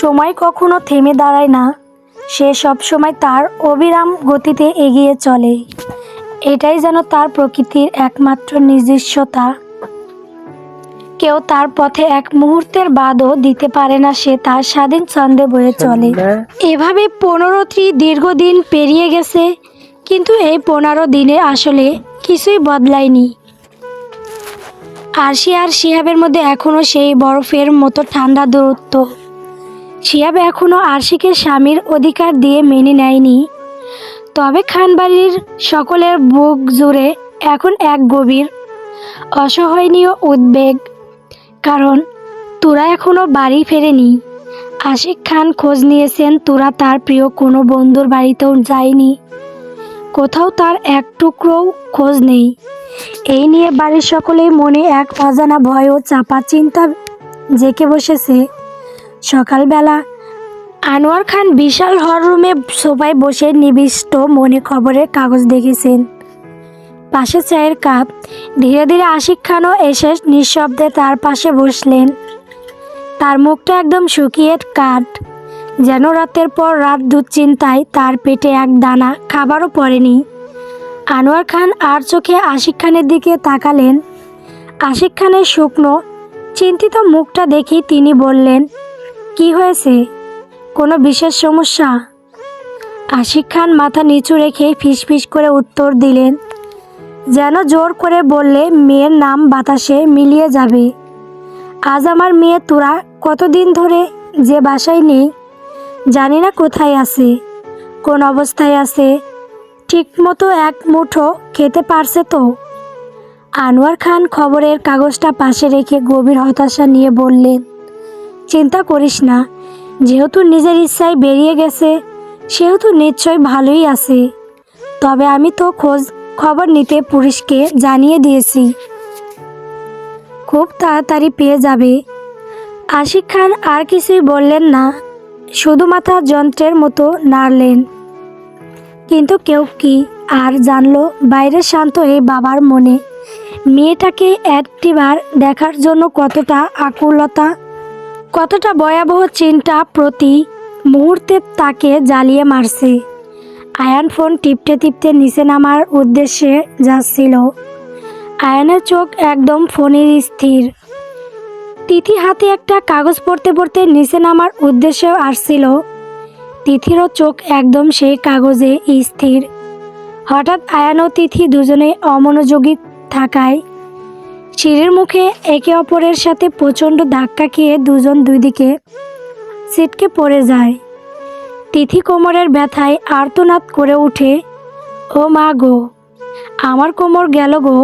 সময় কখনো থেমে দাঁড়ায় না। সে সব সময় তার অবিরাম গতিতে এগিয়ে চলে। এটাই যেন তার প্রকৃতির একমাত্র নিজস্বতা। কেউ তার পথে এক মুহূর্তের বাদও দিতে পারে না সে তার স্বাধীন ছন্দে বয়ে চলে। এভাবে পনেরোটি দীর্ঘদিন পেরিয়ে গেছে, কিন্তু এই পনেরো দিনে আসলে কিছুই বদলায়নি। আরশি আর শিহাবের মধ্যে এখনও সেই বরফের মতো ঠান্ডা দূরত্ব। শিহাব এখনও আরশিকে স্বামীর অধিকার দিয়ে মেনে নেয়নি। তবে খানবাড়ির সকলের বুক জুড়ে এখন এক গভীর, অসহনীয় উদ্বেগ। কারণ তোরা এখনও বাড়ি ফেরেনি। আশিক খান খোঁজ নিয়েছেন তোরা তার প্রিয় কোনো বন্ধুর বাড়িতেও যায়নি। কোথাও তার এক টুকরোও খোঁজ নেই। এই নিয়ে বাড়ির সকলেই মনে এক অজানা ভয় ও চাপা চিন্তা জেঁকে বসেছে। সকালবেলা। আনোয়ার খান বিশাল হল রুমে সোফায় বসে নিবিষ্ট মনে খবরের কাগজ দেখেছেন। পাশে চায়ের কাপ। ধীরে ধীরে আশিক খানও এসে নিঃশব্দে তার পাশে বসলেন। তার মুখটা একদম শুকিয়ে কাঠ। যেন রাতের পর রাত দুশ্চিন্তায় তার পেটে এক দানা খাবারও পড়েনি। আনোয়ার খান আর চোখে আশিক খানের দিকে তাকালেন। আশিক খানের শুকনো, চিন্তিত মুখটা দেখি তিনি বললেন কি হয়েছে? কোনো বিশেষ সমস্যা? আশিক খান মাথা নিচু রেখে ফিসফিস করে উত্তর দিলেন, যেন জোর করে বললে মেয়ের নাম বাতাসে মিলিয়ে যাবে। আজ আমার মেয়ে তোরা কতদিন ধরে যে বাসায় নেই, জানি না কোথায় আছে, কোন অবস্থায় আছে, ঠিকমতো এক মুঠো খেতে পারছে তো? আনোয়ার খান খবরের কাগজটা পাশে রেখে গভীর হতাশা নিয়ে বললেন চিন্তা করিস না। যেহেতু নিজের ইচ্ছায় বেরিয়ে গেছে, সেহেতু নিশ্চয় ভালোই আছে। তবে আমি তো খোঁজ খবর নিতে পুলিশকে জানিয়ে দিয়েছি। খুব তাড়াতাড়ি পেয়ে যাবে। আশিক খান আর কিছুই বললেন না। শুধু মাথা যন্ত্রের মতো নাড়লেন। কিন্তু কেউ কি আর জানলো বাইরে শান্ত এই বাবার মনে। মেয়েটাকে একটিবার দেখার জন্য কতটা আকুলতা কতটা ভয়াবহ চিন্তা প্রতি মুহূর্তে তাকে জ্বালিয়ে মারছে। আয়ান ফোন টিপতে টিপতে নিচে নামার উদ্দেশ্যে যাচ্ছিল। আয়ানের চোখ একদম ফোনের স্থির। তিথি হাতে একটা কাগজ পড়তে পড়তে নিচে নামার উদ্দেশ্যে আসছিল। তিথিরও চোখ একদম সেই কাগজে স্থির। হঠাৎ আয়ান ও তিথি দুজনে অমনোযোগী থাকায় সিঁড়ির মুখে একে অপরের সাথে প্রচণ্ড ধাক্কা খেয়ে দুজন দুই দিকে ছিটকে পড়ে যায়। তিথি কোমরের ব্যথায় আর্তনাদ করে উঠে, ও মা গো, আমার কোমর গেল গো।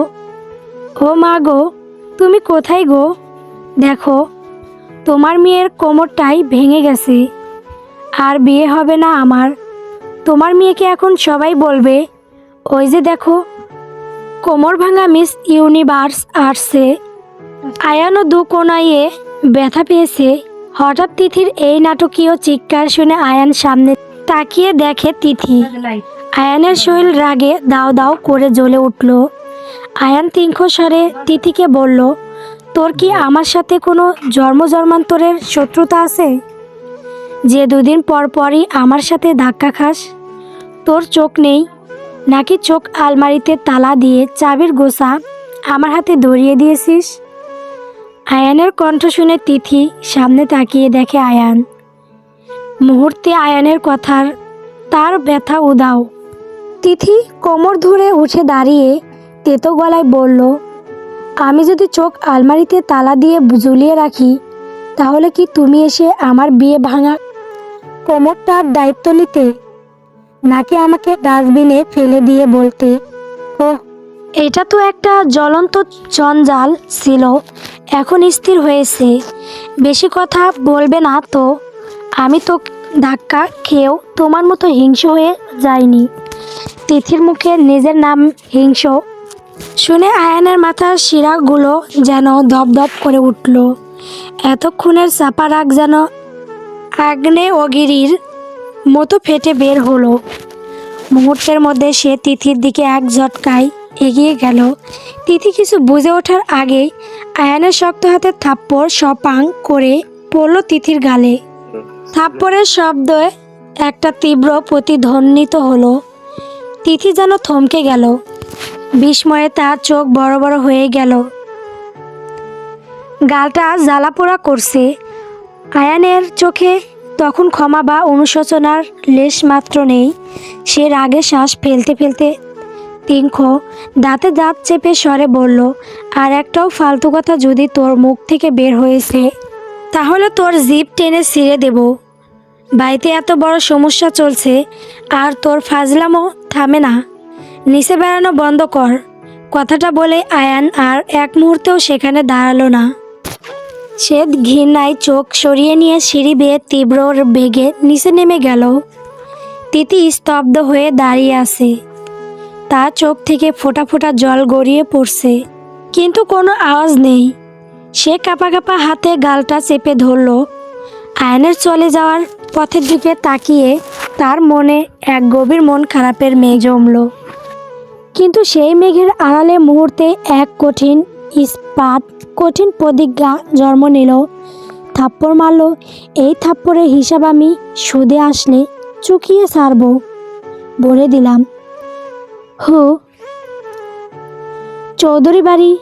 ও মা গো, তুমি কোথায় গো? দেখো, তোমার মেয়ের কোমরটাই ভেঙে গেছে। আর বিয়ে হবে না আমার। তোমার মেয়েকে এখন সবাই বলবে, ওই যে দেখো কোমর ভাঙা মিস ইউনিভার্স আর্টসে আয়ানও দু কোনাইয়ে ব্যথা পেয়েছে। হঠাৎ তিথির এই নাটকীয় চিৎকার শুনে আয়ান সামনে তাকিয়ে দেখে তিথি। আয়ানের শরীর রাগে দাও দাও করে জ্বলে উঠল। আয়ান তিঙ্খ স্বরে তিথিকে বলল, তোর কি আমার সাথে কোনো জন্ম জন্মান্তরের শত্রুতা আছে? যে দুদিন পর পরই আমার সাথে ধাক্কা খাস? তোর চোখ নেই নাকি চোখ আলমারিতে তালা দিয়ে চাবির গোসা আমার হাতে ধরিয়ে দিয়েছিস? আয়ানের কণ্ঠ শুনে তিথি সামনে তাকিয়ে দেখে আয়ান। মুহূর্তে আয়ানের কথার তার ব্যথা উদাও। তিথি কোমর ধরে উঠে দাঁড়িয়ে তেতো গলায় বলল, আমি যদি চোখ আলমারিতে তালা দিয়ে ঝুলিয়ে রাখি, তাহলে কি তুমি এসে আমার বিয়ে ভাঙা কোমরটার দায়িত্ব নিতে নাকি আমাকে ডাস্টবিনে ফেলে দিয়ে বলতে? ও এটা তো একটা জ্বলন্ত জঞ্জাল ছিল, এখন স্থির হয়েছে। বেশি কথা বলবে না তো। আমি তো ধাক্কা খেয়েও তোমার মতো হিংস হয়ে যাইনি। তিথির মুখে নিজের নাম হিংস শুনে আয়ানের মাথার শিরাগুলো যেন দপদপ করে উঠল। এতক্ষণের চাপা রাগ যেন আগ্নে অগিরির মতো ফেটে বের হলো। মুহূর্তের মধ্যে সে তিথির দিকে এক ঝটকায় এগিয়ে গেল। তিথি কিছু বুঝে ওঠার আগেই আয়ানের শক্ত হাতে থাপ্পড় সপাং করে পড়ল তিথির গালে। থাপ্পড়ের শব্দে একটা তীব্র প্রতিধ্বনিত হলো। তিথি যেন থমকে গেল। বিস্ময়ে তার চোখ বড় বড় হয়ে গেল। গালটা জ্বালাপোড়া করছে। আয়ানের চোখে তখন ক্ষমা বা অনুশোচনার লেশ মাত্র নেই। সে রাগে শ্বাস ফেলতে ফেলতে তিঙ্খ দাঁতে দাঁত চেপে স্বরে বলল, আর একটাও ফালতু কথা যদি তোর মুখ থেকে বের হয়েছে, তাহলে তোর জিপ টেনে ছিঁড়ে দেব। বাড়িতে এত বড় সমস্যা চলছে, আর তোর ফাজলামো থামে না। নিচে বেড়ানো বন্ধ কর। কথাটা বলে আয়ান আর এক মুহূর্তেও সেখানে দাঁড়াল না। সে ঘৃণায় চোখ সরিয়ে নিয়ে সিঁড়ি বেয়ে তীব্র বেগে নিচে নেমে গেল। তিতি স্তব্ধ হয়ে দাঁড়িয়ে আছে। তার চোখ থেকে ফোটা ফোটা জল গড়িয়ে পড়ছে। কিন্তু কোনো আওয়াজ নেই। সে কাপা কাপা হাতে গালটা চেপে ধরল। আয়নের চলে যাওয়ার পথের দিকে তাকিয়ে তার মনে এক গভীর মন খারাপের মেঘ জমল। কিন্তু সেই মেঘের আড়ালে মুহূর্তে এক কঠিন ইস্পাত কঠিন প্রতিজ্ঞা জন্ম নিল। থাপ্পড় মারল। এই থাপ্পড়ের হিসাব আমি সুদে আসলে চুকিয়ে ছাড়ব বলে দিলাম। হু। চৌধুরী বাড়ি।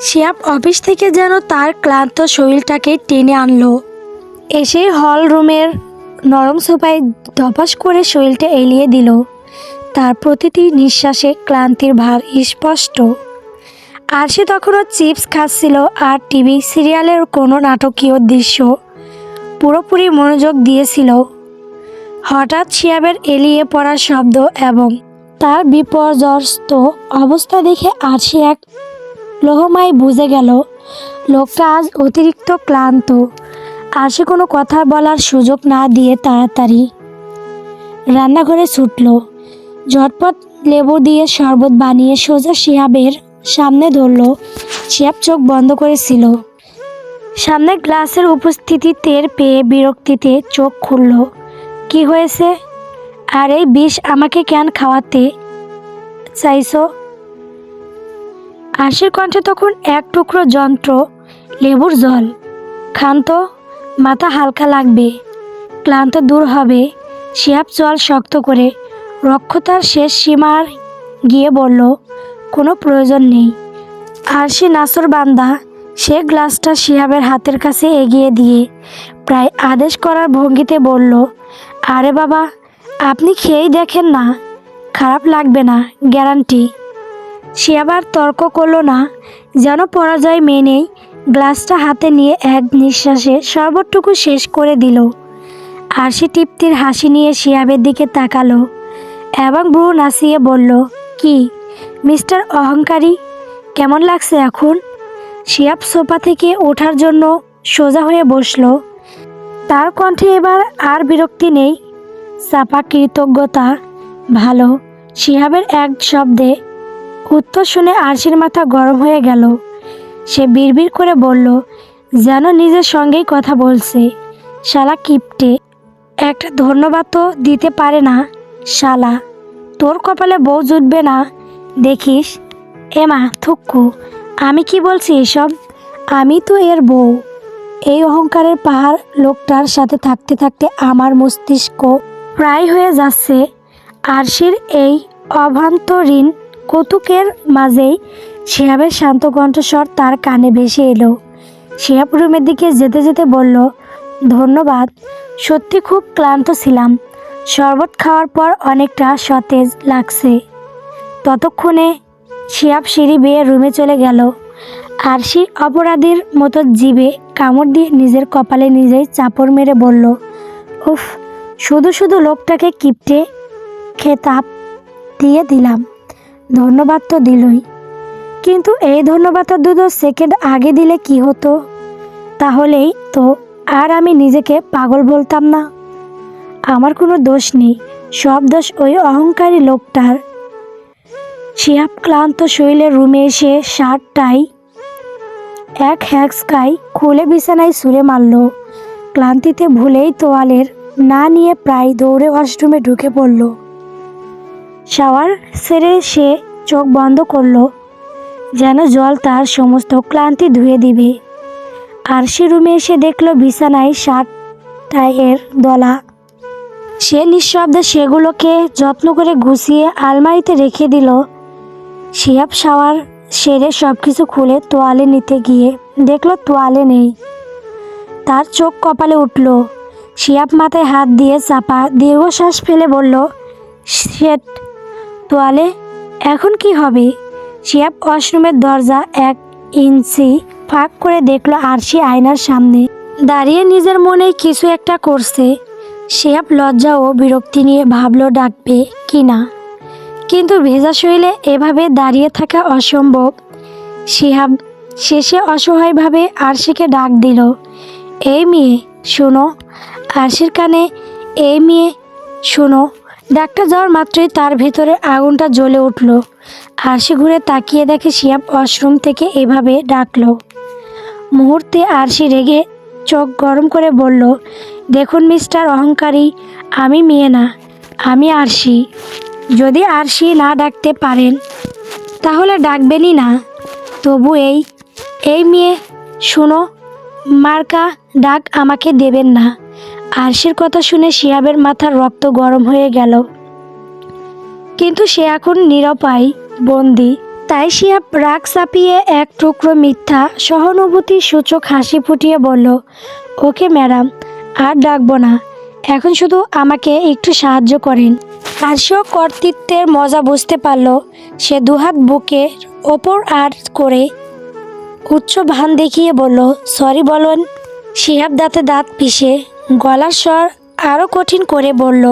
শিয়াব অফিস থেকে যেন তার ক্লান্ত শরীরটাকে টেনে আনলো। এসে হল রুমের নরম সোফায় ধপাস করে শরীরটা এলিয়ে দিল। তার প্রতিটি নিঃশ্বাসে ক্লান্তির ভার স্পষ্ট। আর সে তখনও চিপস খাচ্ছিল আর টিভি সিরিয়ালের কোনো নাটকীয় দৃশ্য পুরোপুরি মনোযোগ দিয়েছিল। হঠাৎ শিয়াবের এলিয়ে পড়ার শব্দ এবং তার বিপর্যস্ত অবস্থা দেখে আরশি এক লোহমায় বুঝে গেল, লোকটা আজ অতিরিক্ত ক্লান্ত। আরশি কোনো কথা বলার সুযোগ না দিয়ে তাড়াতাড়ি রান্নাঘরে ছুটল। ঝটপট লেবু দিয়ে শরবত বানিয়ে সোজা শিয়াবের সামনে ধরল। শিয়াব চোখ বন্ধ করেছিল। সামনে গ্লাসের উপস্থিতি টের পেয়ে বিরক্তিতে চোখ খুলল। কি হয়েছে? আর এই বিষ, আমাকে কেন খাওয়াতে চাইছো? আশির কণ্ঠে তখন এক টুকরো যন্ত্র, লেবুর জল। খান তো মাথা হালকা লাগবে, ক্লান্ত দূর হবে। শিয়াব জল শক্ত করে রক্ষতার শেষ সীমার গিয়ে বলল কোনো প্রয়োজন নেই। আর সে নাসর বান্দা সে গ্লাসটা শিহাবের হাতের কাছে এগিয়ে দিয়ে প্রায় আদেশ করার ভঙ্গিতে বলল, আরে বাবা, আপনি খেয়েই দেখেন না। খারাপ লাগবে না, গ্যারান্টি। সে আবার তর্ক করল না, যেন পরাজয় মেনেই গ্লাসটা হাতে নিয়ে এক নিঃশ্বাসে শরবতটুকু শেষ করে দিল। আর সে তৃপ্তির হাসি নিয়ে শিয়াবের দিকে তাকালো এবং ভ্রু নাচিয়ে বলল, কি? মিস্টার অহংকারী, কেমন লাগছে এখন? শিয়াব সোফা থেকে ওঠার জন্য সোজা হয়ে বসল। তার কণ্ঠে এবার আর বিরক্তি নেই। চাপা কৃতজ্ঞতা, ভালো। শিহাবের এক শব্দে উত্তর শুনে আরশির মাথা গরম হয়ে গেল। সে বিড়বিড় করে বলল, যেন নিজের সঙ্গেই কথা বলছে। শালা কিপটে। একটা ধন্যবাদ তো দিতে পারে না, শালা। তোর কপালে বউ জুটবে না। দেখিস? এমা থুক্কু আমি কি বলছি এসব? আমি তো এর বউ। এই অহংকারের পাহাড় লোকটার সাথে থাকতে থাকতে আমার মস্তিষ্ক প্রায় হয়ে যাচ্ছে। আরশির এই অভ্যন্তরীণ কৌতুকের মাঝেই শিহাবের শান্ত কণ্ঠস্বর তার কানে ভেসে এলো। শিহাব রুমের দিকে যেতে যেতে বলল, ধন্যবাদ, সত্যি খুব ক্লান্ত ছিলাম। শরবত খাওয়ার পর অনেকটা সতেজ লাগছে। ততক্ষণে শিয়াব সিঁড়ি বেয়ে রুমে চলে গেল। আরশি অপরাধীর মতো জিভে কামড় দিয়ে নিজের কপালে নিজেই চাপড় মেরে বলল, উফ, শুধু শুধু লোকটাকে কিপটে খেতাব দিয়ে দিলাম। ধন্যবাদ তো দিলই। কিন্তু এই ধন্যবাদটা দুটো সেকেন্ড আগে দিলে কি হতো? তাহলেই তো আর আমি নিজেকে পাগল বলতাম না। আমার কোনো দোষ নেই। সব দোষ ওই অহংকারী লোকটার শিহাব ক্লান্ত শৈলে রুমে এসে শার্টটাই এক হ্যাক্সকাই খুলে বিছানায় সুরে মারল। ক্লান্তিতে ভুলেই তোয়ালের না নিয়ে প্রায় দৌড়ে ওয়াশরুমে ঢুকে পড়ল। শাওয়ার সেরে সে চোখ বন্ধ করল, যেন জল তার সমস্ত ক্লান্তি ধুয়ে দিবে। আর সে রুমে এসে দেখল বিছানায় শার্ট দলা। সে নিঃশব্দে সেগুলোকে যত্ন করে গুছিয়ে আলমারিতে রেখে দিল। শিয়াব শাওয়ার সেরে সব কিছু খুলে তোয়ালে নিতে গিয়ে দেখল তোয়ালে নেই। তার চোখ কপালে উঠল। শিয়াব মাথায় হাত দিয়ে চাপা দীর্ঘশ্বাস ফেলে বলল শেট তোয়ালে এখন কি হবে? শিয়াব ওয়াশরুমের দরজা এক ইঞ্চি ফাঁক করে দেখল আরশি আয়নার সামনে। দাঁড়িয়ে নিজের মনে কিছু একটা করছে। শিয়াব লজ্জা ও বিরক্তি নিয়ে ভাবলো, ডাকবে কি না? কিন্তু ভেজা শরীরে এভাবে দাঁড়িয়ে থাকা অসম্ভব। শিহাব শেষে অসহায়ভাবে আরশিকে ডাক দিল, এই মেয়ে, শোনো। আরশির কানে, এই মেয়ে, শোনো। ডাক্তার যাওয়ার মাত্রই তার ভেতরে আগুনটা জ্বলে উঠল। আরশি ঘুরে তাকিয়ে দেখে শিয়াব ওয়াশরুম থেকে এভাবে ডাকল। মুহূর্তে আরশি রেগে চোখ গরম করে বলল, দেখুন মিস্টার অহংকারী, আমি মেয়ে না, আমি আরশি। যদি আরশি না ডাকতে পারেন, তাহলে ডাকবেনই না। তবু এই এই মেয়ে, শুনো, মার্কা ডাক আমাকে দেবেন না। আরশির কথা শুনে শিয়াবের মাথার রক্ত গরম হয়ে গেল। কিন্তু সে এখন নিরপায়, বন্দি। তাই শিয়াব রাগ চাপিয়ে এক টুকরো মিথ্যা, সহানুভূতি সূচক হাসি ফুটিয়ে বলল, ওকে ম্যাডাম, আর ডাকবো না। এখন শুধু আমাকে একটু সাহায্য করেন। আরশিও কর্তৃত্বের মজা বুঝতে পারল। সে দুহাত বুকে ওপর আর করে উচ্চ ভান দেখিয়ে বলল, সরি বলুন। শিহাব দাঁতে দাঁত পিষে গলার স্বর আরও কঠিন করে বলল,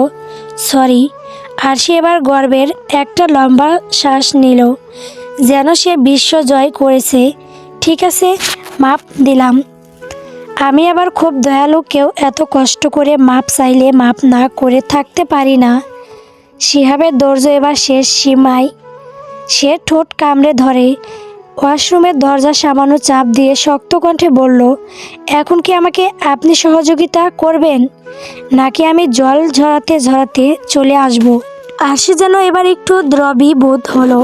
সরি। আর সে এবার গর্বের একটা লম্বা শ্বাস নিল, যেন সে বিশ্ব জয় করেছে। ঠিক আছে, মাপ দিলাম। আমি আবার খুব দয়ালু, কেউ এত কষ্ট করে মাপ চাইলে মাপ না করে থাকতে পারি না। শিহাবের দর্জ এবার শেষ সীমায়, সে ঠোঁট কামড়ে ধরে। ওয়াশরুমের দরজা সামান্য চাপ দিয়ে শক্ত কণ্ঠে বলল, এখন কি আমাকে আপনি সহযোগিতা করবেন? নাকি আমি জল ঝরাতে ঝরাতে চলে আসব? আশি যেন এবার একটু দ্রবী বোধ হলো।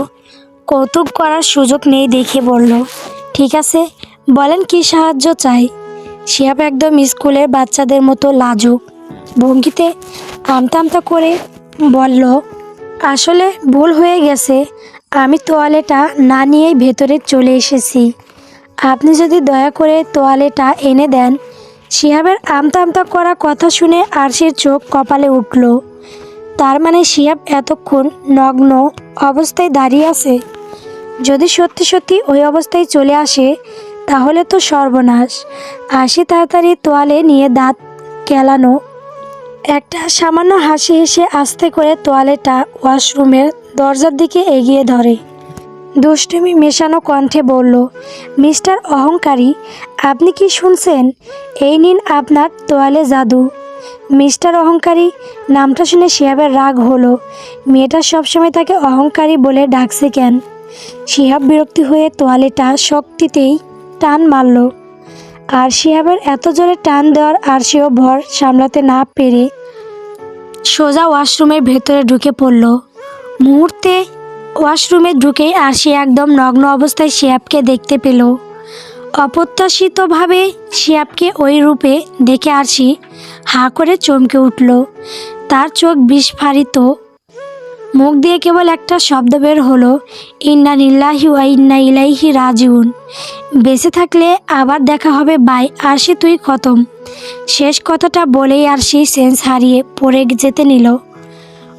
কৌতুক করার সুযোগ নেই দেখে বলল, ঠিক আছে, বলেন কি সাহায্য চাই? শিয়াব একদম স্কুলের বাচ্চাদের মতো লাজুক। ভঙ্গিতে আমতা আমতা করে বলল, আসলে ভুল হয়ে গেছে। আমি তোয়ালেটা না নিয়েই ভেতরে চলে এসেছি। আপনি যদি দয়া করে তোয়ালেটা এনে দেন। শিহাবের আমতা আমতা করা কথা শুনে আরশির চোখ কপালে উঠল। তার মানে শিহাব এতক্ষণ নগ্ন অবস্থায় দাঁড়িয়ে আছে? যদি সত্যি সত্যি ওই অবস্থায় চলে আসে, তাহলে তো সর্বনাশ। আশি তাড়াতাড়ি তোয়ালে নিয়ে দাঁত কেলানো একটা সামান্য হাসি হেসে আস্তে করে তোয়ালেটা ওয়াশরুমের দরজার দিকে এগিয়ে ধরে। দুষ্টুমি মেশানো কণ্ঠে বলল, মিস্টার অহংকারী, আপনি কি শুনছেন? এই নিন আপনার তোয়ালে জাদু। মিস্টার অহংকারী, নামটা শুনে শিহাবের রাগ হলো। মেয়েটা সবসময় তাকে অহংকারী বলে ডাকছে কেন? শিহাব বিরক্তি হয়ে তোয়ালেটা শক্তিতেই টান মারল। আর শিহাবের এত জোরে টান দেওয়ার আর সেও ভর সামলাতে না পেরে সোজা ওয়াশরুমের ভেতরে ঢুকে পড়ল। মুহূর্তে ওয়াশরুমে ঢুকেই আরশি একদম নগ্ন অবস্থায় শিয়াবকে দেখতে পেল। অপ্রত্যাশিতভাবে শিয়াবকে ওই রূপে দেখে আরশি হাঁ করে চমকে উঠল। তার চোখ বিস্ফারিত। মুখ দিয়ে কেবল একটা শব্দ বের হলো, ইন্না নিল্লাহি ওয়া ইন্না ইলাইহি রাজিউন। বেঁচে থাকলে আবার দেখা হবে, বাই। আরশি তুই খতম। শেষ কথাটা বলেই আর আরশি সেন্স হারিয়ে পড়ে যেতে নিল।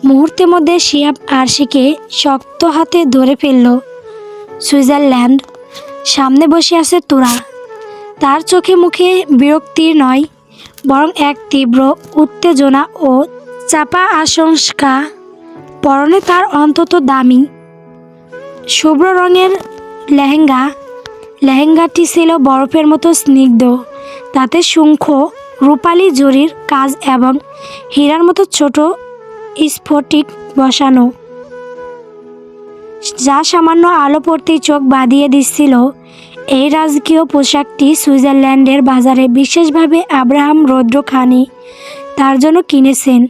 মুহূর্তের মধ্যে শিয়াব আরশিকে শক্ত হাতে ধরে ফেলল। সুইজারল্যান্ড, সামনে বসে আছে তোরা। তার চোখে মুখে বিরক্তির নয়, বরং এক তীব্র উত্তেজনা ও চাপা আশঙ্কা। পরনে তার অন্তত দামি, শুভ্র রঙের লেহেঙ্গা লেহেঙ্গাটি ছিল বরফের মতো স্নিগ্ধ। তাতে শঙ্খ, রূপালি জরির কাজ এবং হীরার মতো ছোট স্ফটিক বসানো। যা সামান্য আলো পড়তেই চোখ বাঁধিয়ে দিচ্ছিল। এই রাজকীয় পোশাকটি সুইজারল্যান্ডের বাজারে বিশেষভাবে আব্রাহাম রৌদ্র খানি তার জন্য কিনেছেন।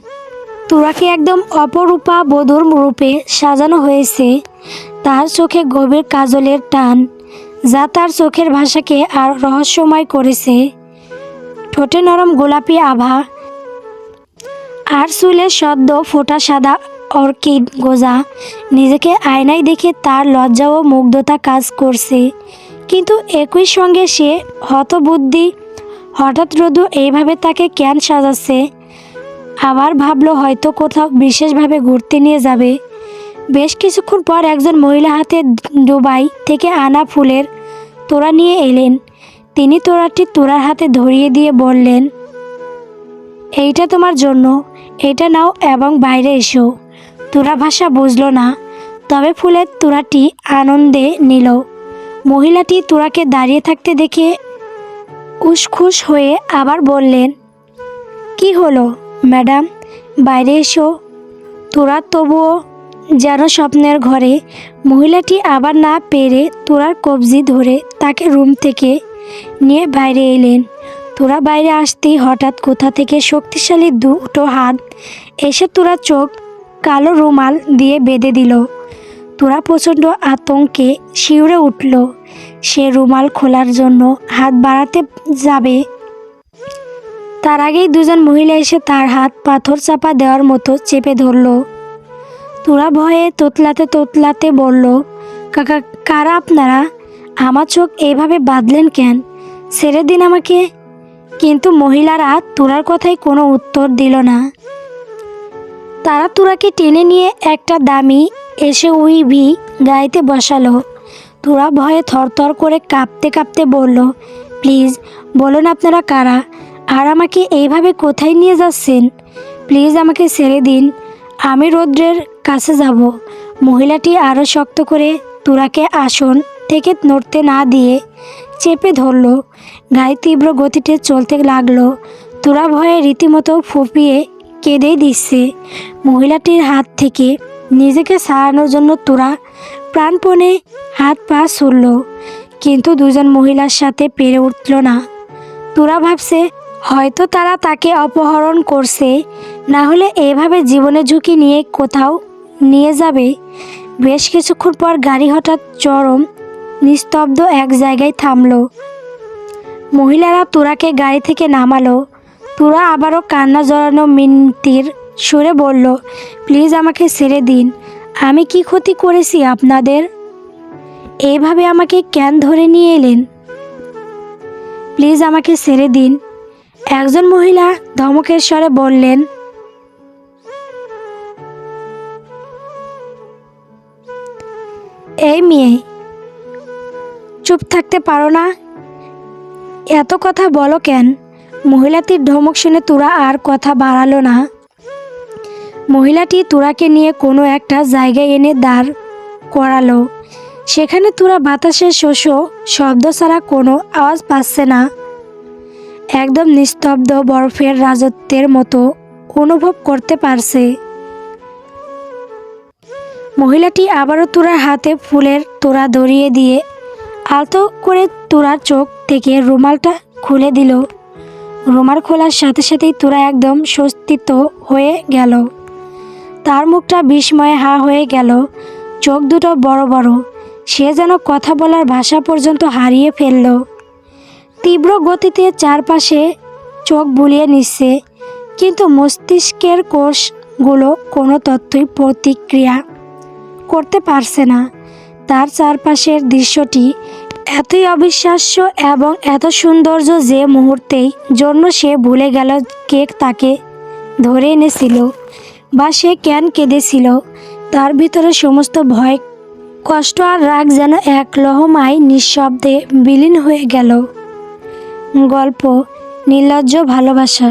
তোরাকে একদম অপরূপা বধুর রূপে সাজানো হয়েছে। তার চোখে গভীর কাজলের টান। যা তার চোখের ভাষাকে আর রহস্যময় করেছে। ঠোঁটে নরম গোলাপি আভা আর চুলে সদ্য ফোটা সাদা অর্কিড গোজা। নিজেকে আয়নায় দেখে তার লজ্জা ও মুগ্ধতা কাজ করছে। কিন্তু একই সঙ্গে সে হতবুদ্ধি, হঠাৎ রোদু এইভাবে তাকে ক্যান সাজাচ্ছে? আবার ভাবলো হয়তো কোথাও বিশেষভাবে ঘুরতে নিয়ে যাবে। বেশ কিছুক্ষণ পর একজন মহিলা হাতে দুবাই থেকে আনা ফুলের তোড়া নিয়ে এলেন। তিনি তোড়াটি তোড়ার হাতে ধরিয়ে দিয়ে বললেন, এইটা তোমার জন্য, এটা নাও এবং বাইরে এসো। তোরা ভাষা বুঝলো না, তবে ফুলের তোড়াটি আনন্দে নিল। মহিলাটি তোড়াকে দাঁড়িয়ে থাকতে দেখে উসখুস হয়ে আবার বললেন, কি হলো, ম্যাডাম? বাইরে এসো। তোরা তবুও যেন স্বপ্নের ঘরে মহিলাটি আবার না পেরে তোরার কবজি ধরে তাকে রুম থেকে নিয়ে বাইরে এলেন। তোরা বাইরে আসতেই হঠাৎ কোথা থেকে শক্তিশালী দুটো হাত এসে তোরা চোখ কালো রুমাল দিয়ে বেঁধে দিল। তোরা প্রচণ্ড আতঙ্কে শিউরে উঠল। সে রুমাল খোলার জন্য হাত বাড়াতে যাবে। তার আগেই দুজন মহিলা এসে তার হাত পাথর চাপা দেওয়ার মতো চেপে ধরল। তোরা ভয়ে তোতলাতে তোতলাতে বলল, কাকা, কারা আপনারা? আমার চোখ এইভাবে বাঁধলেন কেন? ছেড়ে দিন আমাকে। কিন্তু মহিলারা তোরার কথায় কোনো উত্তর দিল না। তারা তোরাকে টেনে নিয়ে একটা দামি এসে উইভি গাইতে বসালো। তোরা ভয়ে থরথর করে কাঁপতে কাঁপতে বলল, প্লিজ, বলুন আপনারা কারা? আর আমাকে এইভাবে কোথায় নিয়ে যাচ্ছেন? প্লিজ আমাকে ছেড়ে দিন। আমি রৌদ্রের কাছে যাব। মহিলাটি আরও শক্ত করে তুরাকে আসন থেকে নড়তে না দিয়ে চেপে ধরলো। গায়ে তীব্র গতিতে চলতে লাগল। তোরা ভয়ে রীতিমতো ফুপিয়ে কেঁদেই দিচ্ছে। মহিলাটির হাত থেকে নিজেকে সারানোর জন্য তোরা প্রাণপণে হাত পা ছুড়ল। কিন্তু দুজন মহিলার সাথে পেরে উঠল না। তোরা ভাবছে, হয়তো তারা তাকে অপহরণ করছে। না হলে এভাবে জীবনের ঝুঁকি নিয়ে কোথাও নিয়ে যাবে? বেশ কিছুক্ষণ পর গাড়ি হঠাৎ চরম নিস্তব্ধ এক জায়গায় থামল। মহিলারা তোরাকে গাড়ি থেকে নামালো। তোরা আবারও কান্না জড়ানো মিনতির সুরে বলল, প্লিজ আমাকে ছেড়ে দিন। আমি কি ক্ষতি করেছি আপনাদের? এইভাবে আমাকে কেন ধরে নিয়ে এলেন? প্লিজ আমাকে ছেড়ে দিন। একজন মহিলা ধমকের স্বরে বললেন এই মেয়ে, চুপ থাকতে পারো না। এত কথা বলো কেন? মহিলাটির ধমক শুনে তোরা আর কথা বাড়ালো না। মহিলাটি তোরাকে নিয়ে কোনো একটা জায়গায় এনে দাঁড় করালো। সেখানে তোরা বাতাসের শোষ শব্দ ছাড়া কোনো আওয়াজ পাচ্ছে না। একদম নিস্তব্ধ বরফের রাজত্বের মতো অনুভব করতে পারছে। মহিলাটি আবারও তোরার হাতে ফুলের তোড়া ধরিয়ে দিয়ে আলতো করে তোরার চোখ থেকে রুমালটা খুলে দিল। রুমাল খোলার সাথে সাথেই তোরা একদম স্বস্তিত হয়ে গেল। তার মুখটা বিস্ময়ে হা হয়ে গেল। চোখ দুটো বড় বড়। সে যেন কথা বলার ভাষা পর্যন্ত হারিয়ে ফেলল। তীব্র গতিতে চারপাশে চোখ বুলিয়ে নিচ্ছে। কিন্তু মস্তিষ্কের কোষগুলো কোনো তথ্যই প্রতিক্রিয়া করতে পারছে না। তার চারপাশের দৃশ্যটি এতই অবিশ্বাস্য এবং এত সৌন্দর্য যে মুহূর্তেই জন্য সে ভুলে গেল কেক তাকে ধরে এনেছিল বা সে কেন কেঁদেছিল। তার ভিতরে সমস্ত ভয়, কষ্ট আর রাগ যেন এক লহমায় নিঃশব্দে বিলীন হয়ে গেল। গল্প, নির্লজ্জ ভালোবাসা।